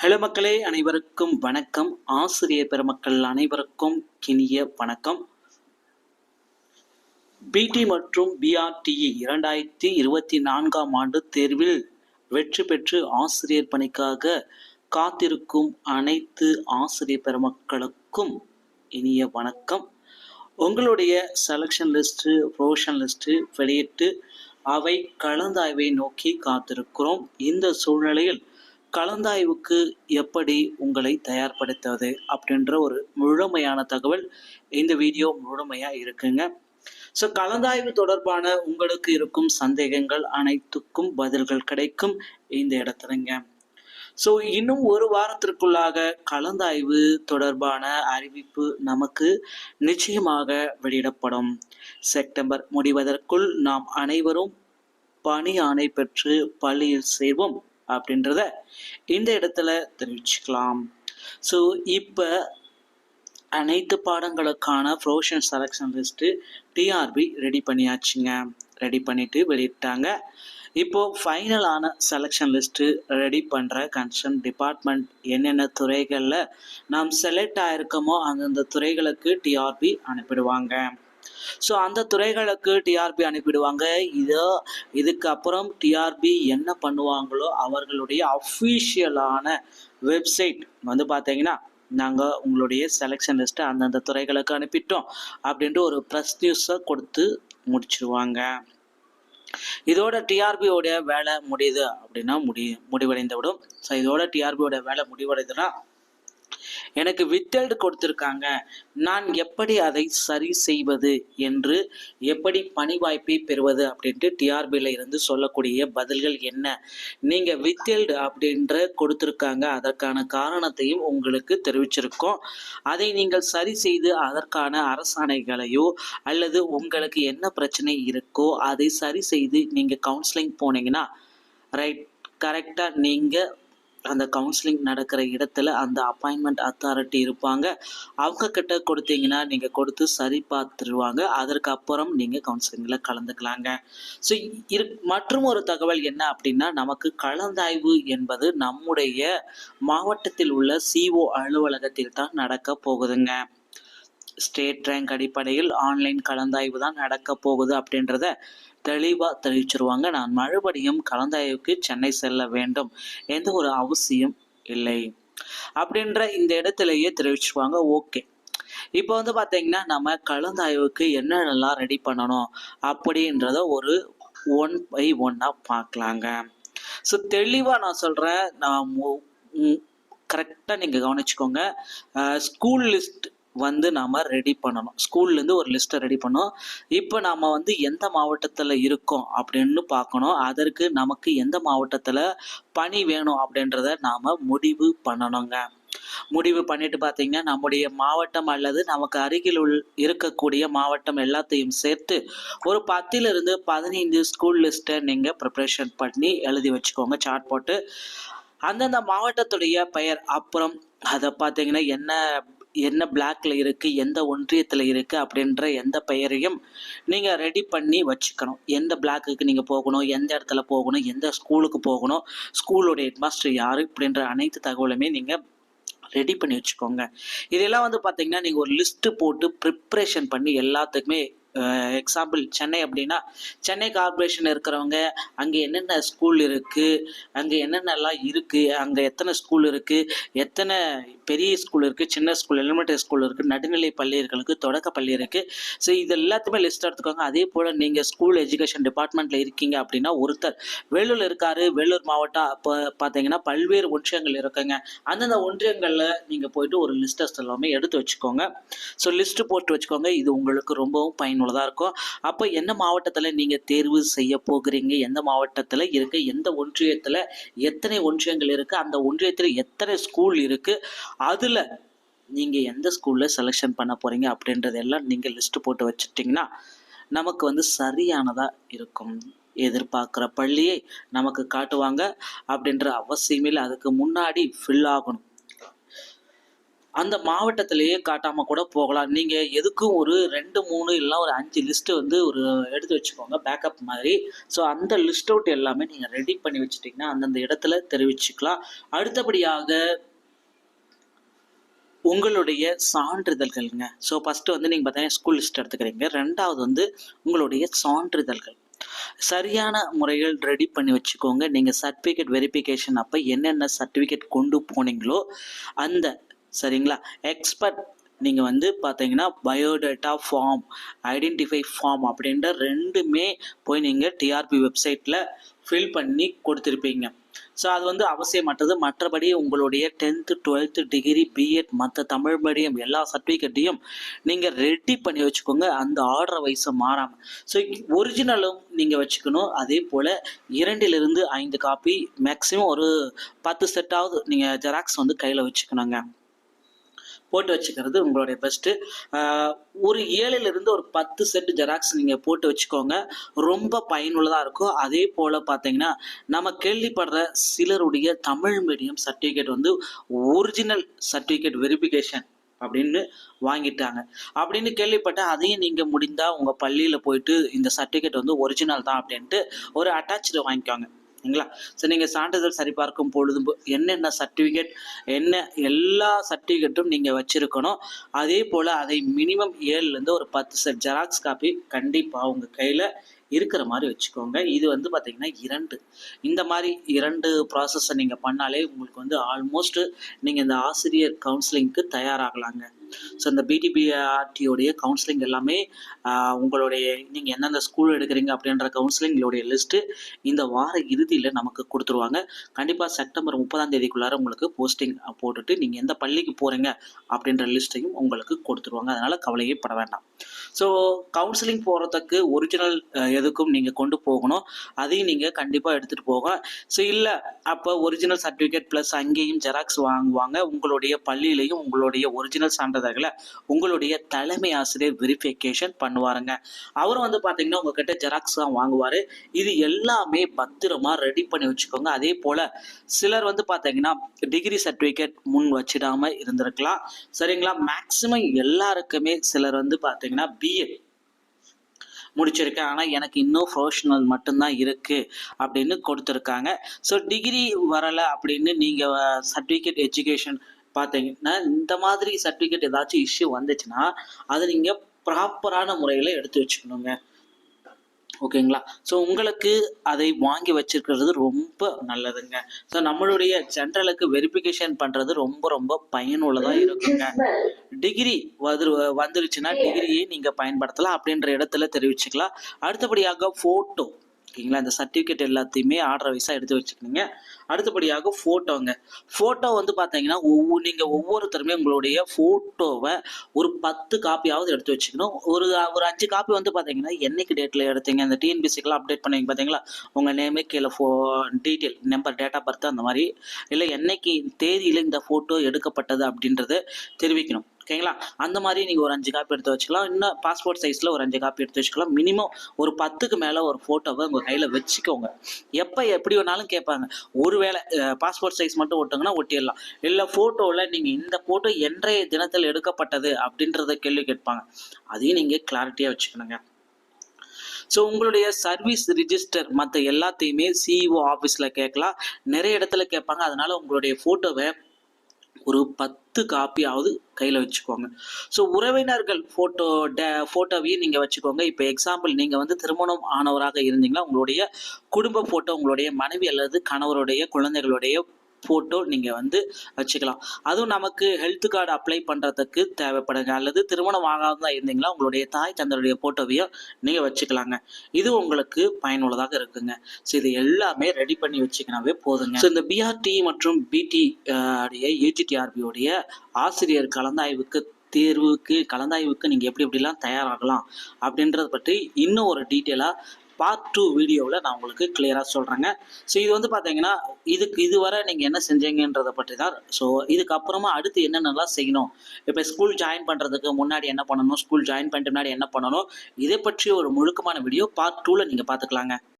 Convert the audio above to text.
Hello மக்களே அனைவருக்கும் வணக்கம். ஆசிரியர் பெருமக்கள் அனைவருக்கும் கினிய வணக்கம். பிடி மற்றும் பிஆர்டிஇ இரண்டாயிரத்தி இருபத்தி நான்காம் ஆண்டு தேர்வில் வெற்றி பெற்று ஆசிரியர் பணிக்காக காத்திருக்கும் அனைத்து ஆசிரியர் பெருமக்களுக்கும் இனிய வணக்கம். உங்களுடைய செலெக்ஷன் லிஸ்ட்டு ப்ரொவிஷன் லிஸ்ட்டு வெளியிட்டு அவை கலந்தாய்வை நோக்கி காத்திருக்கிறோம். இந்த சூழ்நிலையில் கலந்தாய்வுக்கு எப்படி உங்களை தயார்படுத்துவது அப்படின்ற ஒரு முழுமையான தகவல் இந்த வீடியோ முழுமையாக இருக்குங்க. ஸோ கலந்தாய்வு தொடர்பான உங்களுக்கு இருக்கும் சந்தேகங்கள் அனைத்துக்கும் பதில்கள் கிடைக்கும் இந்த இடத்துலங்க. ஸோ இன்னும் ஒரு வாரத்திற்குள்ளாக கலந்தாய்வு தொடர்பான அறிவிப்பு நமக்கு நிச்சயமாக வெளியிடப்படும். செப்டம்பர் முடிவதற்குள் நாம் அனைவரும் பணி ஆணை பெற்று பள்ளியில் சேர்வோம். அப்படின்றத இந்த இடத்துல தெரிவிச்சுக்கலாம். ஸோ இப்போ அனைத்து பாடங்களுக்கான professional selection list TRP ready பண்ணியாச்சுங்க. Ready பண்ணிட்டு வெளியிட்டாங்க. இப்போ ஃபைனலான செலெக்ஷன் லிஸ்ட்டு ரெடி பண்ணுற கன்சர்ன் டிபார்ட்மெண்ட் என்னென்ன துறைகளில் நாம் செலக்ட் ஆயிருக்கோமோ அந்தந்த துறைகளுக்கு டிஆர்பி அனுப்பிடுவாங்க. ஸோ அந்த துறைகளுக்கு டிஆர்பி அனுப்பிடுவாங்க. இதோ இதுக்கப்புறம் டிஆர்பி என்ன பண்ணுவாங்களோ அவர்களுடைய அஃபீஷியலான வெப்சைட் வந்து பார்த்தீங்கன்னா நாங்கள் உங்களுடைய செலெக்ஷன் லிஸ்ட்டை அந்தந்த துறைகளுக்கு அனுப்பிட்டோம் அப்படின்ட்டு ஒரு ப்ரெஸ் நியூஸை கொடுத்து முடிச்சிருவாங்க. இதோட டிஆர்பியோடைய வேலை முடியுது அப்படின்னா முடி முடிவடைந்து விடும் ஸோ இதோட டிஆர்பியோட வேலை முடிவடைதுன்னா எனக்கு வித்தல்டு கொடுத்துருக்காங்க. நான் எப்படி அதை சரி செய்வது என்று எப்படி பணி வாய்ப்பை பெறுவது அப்படின்ட்டு டிஆர்பியில் இருந்து சொல்லக்கூடிய பதில்கள் என்ன? நீங்கள் வித்தல்டு அப்படின்ற கொடுத்துருக்காங்க. அதற்கான காரணத்தையும் உங்களுக்கு தெரிவிச்சிருக்கோம். அதை நீங்கள் சரி செய்து அதற்கான அரசாணைகளையோ அல்லது உங்களுக்கு என்ன பிரச்சனை இருக்கோ அதை சரி செய்து நீங்கள் கவுன்சிலிங் போனீங்கன்னா ரைட் கரெக்டாக நீங்கள் அந்த கவுன்சிலிங் நடக்கிற இடத்துல அந்த அப்பாயின்மெண்ட் அத்தாரிட்டி இருப்பாங்க. அவங்க கிட்ட கொடுத்தீங்கன்னா நீங்கள் கொடுத்து சரி பார்த்துருவாங்க. அதற்கு அப்புறம் நீங்கள் கவுன்சிலிங்கில் கலந்துக்கலாங்க. ஸோ இரு மற்றும் ஒரு தகவல் என்ன அப்படின்னா நமக்கு கலந்தாய்வு என்பது நம்முடைய மாவட்டத்தில் உள்ள சிஓ அலுவலகத்தில் தான் நடக்க போகுதுங்க. ஸ்டேட் ரேங்க் அடிப்படையில் ஆன்லைன் கலந்தாய்வு தான் நடக்க போகுது அப்படின்றத தெளிவாக தெரிவிச்சிருவாங்க நான் மறுபடியும் கலந்தாய்வுக்கு சென்னை செல்ல வேண்டும். எந்த ஒரு அவசியம் இல்லை. அப்படின்ற இந்த இடத்துலயே தெரிவிச்சிருவாங்க. ஓகே. இப்போ வந்து பார்த்தீங்கன்னா நம்ம கலந்தாய்வுக்கு என்னென்னலாம் ரெடி பண்ணணும்? அப்படின்றத ஒரு ஒன் பை ஒன்னாக பார்க்கலாங்க ஸோ தெளிவாக நான் சொல்கிறேன் நான் கரெக்டாக நீங்கள் கவனிச்சுக்கோங்க. ஸ்கூல் லிஸ்ட் வந்து நாம் ரெடி பண்ணணும். ஸ்கூல்லேருந்து ஒரு லிஸ்ட்டை ரெடி பண்ணோம் இப்போ நாம் வந்து எந்த மாவட்டத்தில் இருக்கோம் அப்படின்னு பார்க்கணும். அதற்கு நமக்கு எந்த மாவட்டத்தில் பணி வேணும் அப்படின்றத நாம் முடிவு பண்ணணுங்க. முடிவு பண்ணிட்டு பார்த்தீங்கன்னா நம்முடைய மாவட்டம் அல்லது நமக்கு அருகில் உள் இருக்கக்கூடிய மாவட்டம் எல்லாத்தையும் சேர்த்து ஒரு பத்திலிருந்து பதினைந்து ஸ்கூல் லிஸ்ட்டை நீங்கள் ப்ரிப்ரேஷன் பண்ணி எழுதி வச்சுக்கோங்க சார்ட் போட்டு. அந்தந்த மாவட்டத்துடைய பெயர் அப்புறம் அதை பார்த்தீங்கன்னா என்ன என்ன பிளாக்ல இருக்கு எந்த ஒன்றியத்தில் இருக்கு அப்படின்ற எந்த பெயரையும் நீங்கள் ரெடி பண்ணி வச்சுக்கணும். எந்த பிளாக்குக்கு நீங்கள் போகணும் எந்த இடத்துல போகணும் எந்த ஸ்கூலுக்கு போகணும் ஸ்கூலோட ஹெட்மாஸ்டர் யார் இப்படின்ற அனைத்து தகவலுமே நீங்கள் ரெடி பண்ணி வச்சுக்கோங்க. இதெல்லாம் வந்து பார்த்தீங்கன்னா நீங்கள் ஒரு லிஸ்ட்டு போட்டு ப்ரிப்ரேஷன் பண்ணி எல்லாத்துக்குமே எக்ஸாம்பிள் சென்னை அப்படின்னா சென்னை கார்பரேஷன் இருக்கிறவங்க அங்கே என்னென்ன ஸ்கூல் இருக்குது அங்கே என்னென்னலாம் இருக்குது அங்கே எத்தனை ஸ்கூல் இருக்குது எத்தனை பெரிய ஸ்கூல் இருக்குது சின்ன ஸ்கூல் எலிமெண்டரி ஸ்கூல் இருக்குது நடுநிலை பள்ளி இருக்குது தொடக்க பள்ளி இருக்குது ஸோ இது எல்லாத்தையுமே லிஸ்ட் எடுத்துக்கோங்க. அதே போல் நீங்கள் ஸ்கூல் எஜுகேஷன் டிபார்ட்மெண்ட்டில் இருக்கீங்க அப்படின்னா ஒருத்தர் வேலூர் இருக்கார் வேலூர் மாவட்டம் அப்போ பார்த்தீங்கன்னா பல்வேறு ஒன்றியங்கள் இருக்குங்க. அந்தந்த ஒன்றியங்களில் நீங்கள் போயிட்டு ஒரு லிஸ்ட்டஸ் எல்லாமே எடுத்து வச்சுக்கோங்க. ஸோ லிஸ்ட்டு போட்டு வச்சுக்கோங்க. இது உங்களுக்கு ரொம்பவும் பயன் பயனுள்ளதாக இருக்கும். அப்போ என்ன மாவட்டத்தில் நீங்கள் தேர்வு செய்ய போகிறீங்க? எந்த மாவட்டத்தில் இருக்குது எந்த ஒன்றியத்தில் எத்தனை ஒன்றியங்கள் இருக்குது அந்த ஒன்றியத்தில் எத்தனை ஸ்கூல் இருக்குது அதில் நீங்கள் எந்த ஸ்கூலில் செலெக்ஷன் பண்ண போகிறீங்க அப்படின்றதெல்லாம் நீங்கள் லிஸ்ட்டு போட்டு வச்சுட்டிங்கன்னா நமக்கு வந்து சரியானதாக இருக்கும். எதிர்பார்க்குற பள்ளியை நமக்கு காட்டுவாங்க. அப்படின்ற அவசியமில்லை அதுக்கு முன்னாடி ஃபில் ஆகணும். அந்த மாவட்டத்திலேயே காட்டாமல் கூட போகலாம். நீங்கள் எதுக்கும் ஒரு ரெண்டு மூணு இல்லை ஒரு அஞ்சு லிஸ்ட்டு வந்து ஒரு எடுத்து வச்சுக்கோங்க. பேக்கப் மாதிரி. ஸோ அந்த லிஸ்ட் அவுட் எல்லாமே நீங்கள் ரெடி பண்ணி வச்சுட்டிங்கன்னா அந்தந்த இடத்துல தெரிவிச்சுக்கலாம். அடுத்தபடியாக உங்களுடைய சான்றிதழ்கள்ங்க. ஸோ ஃபர்ஸ்ட்டு வந்து நீங்கள் பார்த்தீங்கன்னா ஸ்கூல் லிஸ்ட் எடுத்துக்கிறீங்க. ரெண்டாவது வந்து உங்களுடைய சான்றிதழ்கள். சரியான முறையில் ரெடி பண்ணி வச்சுக்கோங்க. நீங்கள் சர்டிஃபிகேட் வெரிஃபிகேஷன் அப்போ என்னென்ன சர்டிஃபிகேட் கொண்டு போனீங்களோ, அந்த சரிங்களா? எக்ஸ்பர்ட் நீங்கள் வந்து பார்த்தீங்கன்னா, பயோடேட்டா ஃபார்ம், ஐடென்டிஃபை ஃபார்ம் அப்படின்ற ரெண்டுமே போய் நீங்கள் டிஆர்பி வெப்சைட்டில் ஃபில் பண்ணி கொடுத்துருப்பீங்க ஸோ அது வந்து அவசியமற்றது. மற்றபடி உங்களுடைய 10த், 12த் டிகிரி, பிஎட் மற்ற தமிழ் மீடியம் எல்லா சர்டிஃபிகேட்டையும் நீங்கள் ரெடி பண்ணி வச்சுக்கோங்க. அந்த ஆர்டர் வயசு மாறாமல் ஸோ ஒரிஜினலும் நீங்கள் வச்சுக்கணும். அதே போல் இரண்டிலிருந்து ஐந்து காப்பி மேக்ஸிமம் ஒரு 10 செட்டாவது நீங்கள் ஜெராக்ஸ் வந்து கையில் வச்சுக்கணுங்க. போட்டு வச்சுக்கிறது உங்களுடைய பெஸ்ட்டு. ஒரு 7லிருந்து ஒரு 10 செட் ஜெராக்ஸ் நீங்கள் போட்டு வச்சுக்கோங்க. ரொம்ப பயனுள்ளதாக இருக்கும். அதே போல் பார்த்தீங்கன்னா, நம்ம கேள்விப்படுற சிலருடைய தமிழ் மீடியம் சர்டிஃபிகேட் வந்து ஒரிஜினல் சர்டிஃபிகேட் வெரிஃபிகேஷன் அப்படின்னு வாங்கிட்டாங்க. அப்படின்னு கேள்விப்பட்டேன். அதையும் நீங்கள் முடிந்தால் உங்கள் பள்ளியில் போயிட்டு இந்த சர்டிஃபிகேட் வந்து ஒரிஜினல் தான் அப்படின்ட்டு ஒரு அட்டாச்சு வாங்கிக்கோங்க. சரிங்களா? ஸோ நீங்கள் சான்றிதழ் சரிபார்க்கும் பொழுது என்னென்ன சர்டிஃபிகேட் என்ன எல்லா சர்டிஃபிகேட்டும் வச்சுருக்கனோ அதே போல் அதை மினிமம் ஏழுலேருந்து ஒரு 10 செட் ஜெராக்ஸ் காப்பி கண்டிப்பாக உங்கள் கையில் இருக்கிற மாதிரி வச்சுக்கோங்க. இது வந்து பார்த்திங்கன்னா இரண்டு இந்த மாதிரி இரண்டு ப்ராசஸை நீங்கள் பண்ணாலே உங்களுக்கு வந்து ஆல்மோஸ்ட் நீங்கள் இந்த ஆசிரியர் கவுன்சிலிங்க்கு தயாராகலாங்க. ஸோ இந்த பிடிபிஆர்டியோடைய கவுன்சிலிங் எல்லாமே உங்களுடைய நீங்க எந்தெந்த ஸ்கூல் எடுக்கிறீங்க அப்படின்ற கவுன்சிலிங்களுடைய லிஸ்ட்டு இந்த வார இறுதியில நமக்கு கொடுத்துருவாங்க கண்டிப்பா செப்டம்பர் 30ஆம் தேதிக்குள்ளார உங்களுக்கு போஸ்டிங் போட்டுட்டு நீங்க எந்த பள்ளிக்கு போறீங்க அப்படின்ற லிஸ்ட்டையும் உங்களுக்கு கொடுத்துருவாங்க அதனால கவலையே பட வேண்டாம். ஸோ கவுன்சிலிங் போறதுக்கு ஒரிஜினல் எதுக்கும் நீங்க கொண்டு போகணும். அதையும் நீங்க கண்டிப்பா எடுத்துட்டு போக ஸோ இல்ல அப்ப ஒரிஜினல் சர்டிஃபிகேட் ப்ளஸ் அங்கேயும் ஜெராக்ஸ் வாங்குவாங்க. உங்களுடைய பள்ளியிலையும் உங்களுடைய ஒரிஜினல் சான்றிதழ்கள உங்களுடைய தலைமை ஆசிரியர் வெரிஃபிகேஷன் பண்ணுவாருங்க. அவரும் வந்து பார்த்தீங்கன்னா, உங்ககிட்ட ஜெராக்ஸ் தான் வாங்குவாரு. இது எல்லாமே பத்திரமா ரெடி பண்ணி வச்சுக்கோங்க. அதே போல் சிலர் வந்து பார்த்தீங்கன்னா, டிகிரி சர்டிஃபிகேட் முன் வச்சிடாம இருந்திருக்கலாம். சரிங்களா? மேக்ஸிமம் எல்லாருக்குமே சிலர் வந்து பார்த்தீங்கன்னா, பிஎட் முடிச்சிருக்கேன். ஆனா எனக்கு இன்னும் ப்ரொஃபஷனல் மட்டும் தான் இருக்கு அப்படின்னு கொடுத்துருக்காங்க ஸோ டிகிரி வரல அப்படின்னு நீங்க சர்டிஃபிகேட் எஜுகேஷன் பார்த்தீங்கன்னா, இந்த மாதிரி சர்டிஃபிகேட் ஏதாச்சும் இஷ்யூ வந்துச்சுன்னா, அதை நீங்கள் ப்ராப்பரான முறையில் எடுத்து வச்சுக்கணுங்க. ஓகேங்களா? ஸோ உங்களுக்கு அதை வாங்கி வச்சிருக்கிறது ரொம்ப நல்லதுங்க. ஸோ நம்மளுடைய ஜென்ரலுக்கு வெரிஃபிகேஷன் பண்ணுறது ரொம்ப ரொம்ப பயனுள்ளதாக இருக்குங்க. டிகிரி வந்துரு வந்துருச்சுன்னா டிகிரியை நீங்கள் பயன்படுத்தலாம் அப்படின்ற இடத்துல தெரிவிச்சுக்கலாம். அடுத்தபடியாக ஃபோட்டோ ஓகேங்களா? இந்த சர்டிஃபிகேட் எல்லாத்தையுமே ஆர்டர் வைஸாக எடுத்து வச்சுக்கோங்க அடுத்தபடியாக ஃபோட்டோங்க. ஃபோட்டோ வந்து பார்த்தீங்கன்னா, ஒவ்வொ நீங்கள் ஒவ்வொருத்தருமே உங்களுடைய ஃபோட்டோவை ஒரு 10 காப்பியாவது எடுத்து வச்சுக்கணும். ஒரு ஒரு அஞ்சு காப்பி வந்து பார்த்தீங்கன்னா, என்னைக்கு டேட்டில் எடுத்தீங்க அந்த டிஎன்பிசிக்கெலாம் அப்டேட் பண்ணுவீங்க பார்த்தீங்களா? உங்கள் நேமு கீழே ஃபோ detail number, date of birth அந்த மாதிரி இல்லை என்னைக்கு தேதியில் இந்த ஃபோட்டோ எடுக்கப்பட்டது அப்படின்றத தெரிவிக்கணும். ஓகேங்களா? அந்த மாதிரி நீங்கள் ஒரு அஞ்சு காப்பி எடுத்து வச்சுக்கலாம். இன்னும் பாஸ்போர்ட் சைஸில் ஒரு அஞ்சு காப்பி எடுத்து வச்சுக்கலாம். மினிமம் ஒரு பத்துக்கு மேலே ஒரு ஃபோட்டோவை உங்கள் கையில் வச்சுக்கோங்க. எப்போ எப்படி வேணாலும் கேட்பாங்க. ஒருவேளை பாஸ்போர்ட் சைஸ் மட்டும் ஒட்டுங்கன்னா ஒட்டிடலாம் இல்லை ஃபோட்டோவில் நீங்கள் இந்த ஃபோட்டோ என்றைய தினத்தில் எடுக்கப்பட்டது அப்படின்றத கேள்வி கேட்பாங்க. அதையும் நீங்கள் கிளாரிட்டியாக வச்சுக்கணுங்க. ஸோ உங்களுடைய சர்வீஸ் ரிஜிஸ்டர் மற்ற எல்லாத்தையுமே சிஇஓ ஆஃபீஸில் கேட்கலாம். நிறைய இடத்துல கேட்பாங்க. அதனால் உங்களுடைய ஃபோட்டோவை ஒரு 10 காப்பியாவது கையில் வச்சுக்கோங்க. ஸோ உறவினர்கள் ஃபோட்டோ டே ஃபோட்டோவையும் நீங்கள் வச்சுக்கோங்க. இப்போ எக்ஸாம்பிள் நீங்கள் வந்து திருமணம் ஆனவராக இருந்தீங்கன்னா, உங்களுடைய குடும்ப ஃபோட்டோ உங்களுடைய மனைவி அல்லது கணவருடைய, குழந்தைகளுடைய ஃபோட்டோ நீங்கள் வந்து வச்சுக்கலாம். அதுவும் நமக்கு ஹெல்த் கார்டு அப்ளை பண்ணுறதுக்கு தேவைப்படுங்க. அல்லது திருமணம் ஆகாததா இருந்தீங்கன்னா, உங்களுடைய தாய் தந்தருடைய ஃபோட்டோவையோ நீங்கள் வச்சுக்கலாங்க. இது உங்களுக்கு பயனுள்ளதாக இருக்குங்க. ஸோ இது எல்லாமே ரெடி பண்ணி வச்சுக்கினாவே போதுங்க. ஸோ இந்த பிஆர்டி மற்றும் பிடி உடைய யூஜிடிஆர்பியோடைய ஆசிரியர் கலந்தாய்வுக்கு தேர்வுக்கு கலந்தாய்வுக்கு நீங்கள் எப்படி எப்படிலாம் தயாராகலாம் அப்படின்றத பற்றி இன்னும் ஒரு டீட்டெயிலாக பார்ட் டூ வீடியோவில் நான் உங்களுக்கு கிளியராக சொல்கிறேங்க ஸோ இது வந்து பார்த்தீங்கன்னா, இதுக்கு இதுவரை நீங்கள் என்ன செஞ்சீங்கன்றத பற்றி தான். ஸோ இதுக்கப்புறமா அடுத்து என்னென்னலாம் செய்யணும்? இப்போ ஸ்கூல் ஜாயின் பண்ணுறதுக்கு முன்னாடி என்ன பண்ணணும்? ஸ்கூல் ஜாயின் பண்ணிட்டு முன்னாடி என்ன பண்ணணும்? இதை பற்றி ஒரு முழுக்கமான வீடியோ பார்ட் டூவில் நீங்கள் பார்த்துக்கலாங்க.